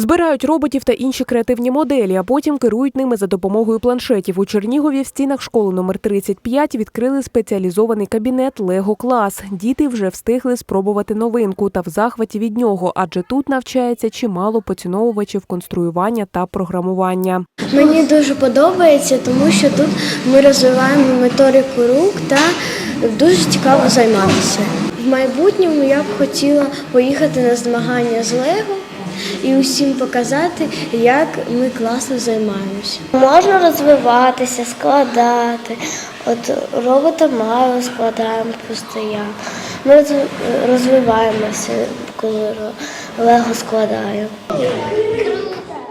Збирають роботів та інші креативні моделі, а потім керують ними за допомогою планшетів. У Чернігові в стінах школи номер 35 відкрили спеціалізований кабінет Лего Клас. Діти вже встигли спробувати новинку та в захваті від нього, адже тут навчається чимало поціновувачів конструювання та програмування. Мені дуже подобається, тому що тут ми розвиваємо моторику рук та дуже цікаво займатися. В майбутньому я б хотіла поїхати на змагання з Лего і усім показати, як ми класно займаємося. Можна розвиватися, складати. От робота мало складаємо постійно. Ми розвиваємося, коли Лего складаємо.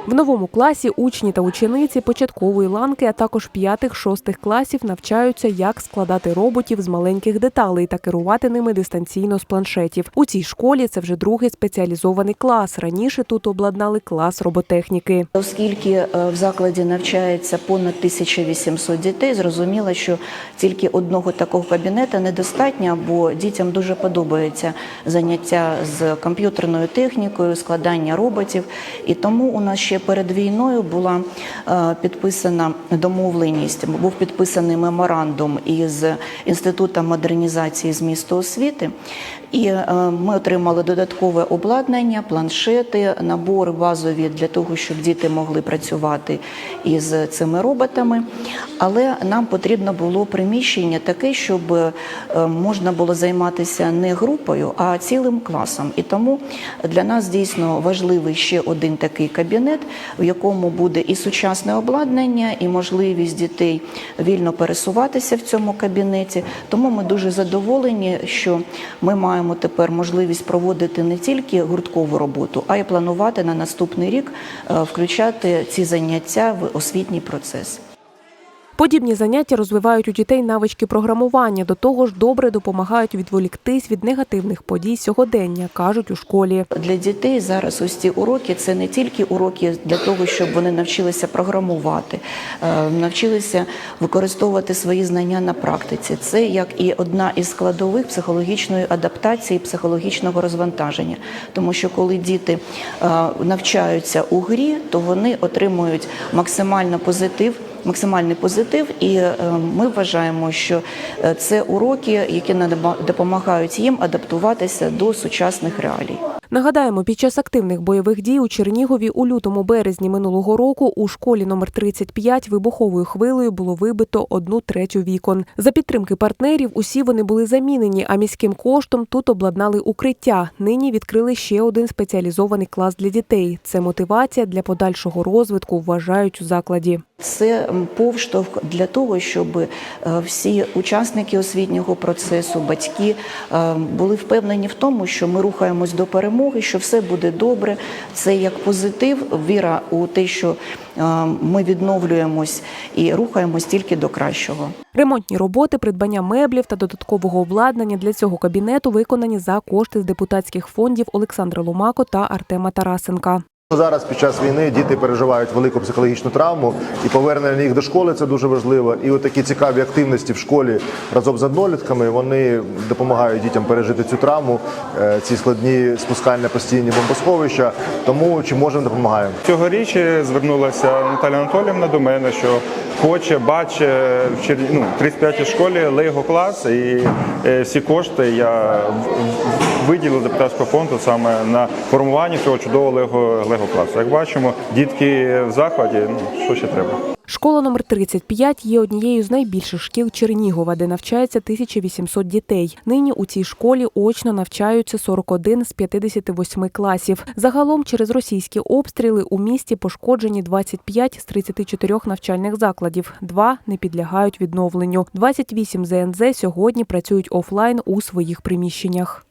В новому класі учні та учениці початкової ланки, а також п'ятих-шостих класів навчаються, як складати роботів з маленьких деталей та керувати ними дистанційно з планшетів. У цій школі це вже другий спеціалізований клас. Раніше тут обладнали клас роботехніки. Оскільки е, в закладі навчається понад 1800 дітей, зрозуміло, що тільки одного такого кабінета недостатньо, бо дітям дуже подобається заняття з комп'ютерною технікою, складання роботів. І тому у нас ще перед війною була е, підписана домовленість, був підписаний меморандум із інститутом модернізації змісту освіти. І е, ми отримали додаткове обладнання, планшети, набори базові для того, щоб діти могли працювати із цими роботами. Але нам потрібно було приміщення таке, щоб е, можна було займатися не групою, а цілим класом. І тому для нас дійсно важливий ще один такий кабінет, в якому буде і сучасне обладнання, і можливість дітей вільно пересуватися в цьому кабінеті. Тому ми дуже задоволені, що ми маємо тепер можливість проводити не тільки гурткову роботу, а й планувати на наступний рік е, включати ці заняття в освітній процес. Подібні заняття розвивають у дітей навички програмування. До того ж, добре допомагають відволіктись від негативних подій сьогодення, кажуть у школі. Для дітей зараз ось ці уроки це не тільки уроки для того, щоб вони навчилися програмувати, е, навчилися використовувати свої знання на практиці. Це як і одна із складових психологічної адаптації, психологічного розвантаження. Тому що коли діти е, навчаються у грі, то вони отримують максимально позитив. Максимальний позитив, і е, ми вважаємо, що е, це уроки, які допомагають їм адаптуватися до сучасних реалій. Нагадаємо, під час активних бойових дій у Чернігові у лютому-березні минулого року у школі номер 35 вибуховою хвилею було вибито одну третю вікон. За підтримки партнерів усі вони були замінені, а міським коштом тут обладнали укриття. Нині відкрили ще один спеціалізований клас для дітей. Це мотивація для подальшого розвитку, вважають у закладі. Це повштовх для того, щоб е, всі учасники освітнього процесу, батьки е, були впевнені в тому, що ми рухаємось до перемоги, що все буде добре. Це як позитив, віра у те, що е, ми відновлюємось і рухаємось тільки до кращого. Ремонтні роботи, придбання меблів та додаткового обладнання для цього кабінету виконані за кошти з депутатських фондів Олександра Ломако та Артема Тарасенка. Зараз під час війни діти переживають велику психологічну травму, і повернення їх до школи це дуже важливо. І от такі цікаві активності в школі разом з однолітками вони допомагають дітям пережити цю травму, е, ці складні спускання постійні бомбосховища. Тому чи можемо допомагаємо. Цьогоріч звернулася Наталя Анатоліївна до мене, що хоче, бачить в Чер... ну, 35-й школі Лего клас, і е, всі кошти я в- в- виділив депутатського фонду саме на формування цього чудового Лего, Лего класу. Як бачимо, дітки в захваті, ну що ще треба. Школа номер 35 є однією з найбільших шкіл Чернігова, де навчається 1800 дітей. Нині у цій школі очно навчаються 41 з 58 класів. Загалом через російські обстріли у місті пошкоджені 25 з 34 навчальних закладів. Два не підлягають відновленню. 28 ЗНЗ сьогодні працюють офлайн у своїх приміщеннях.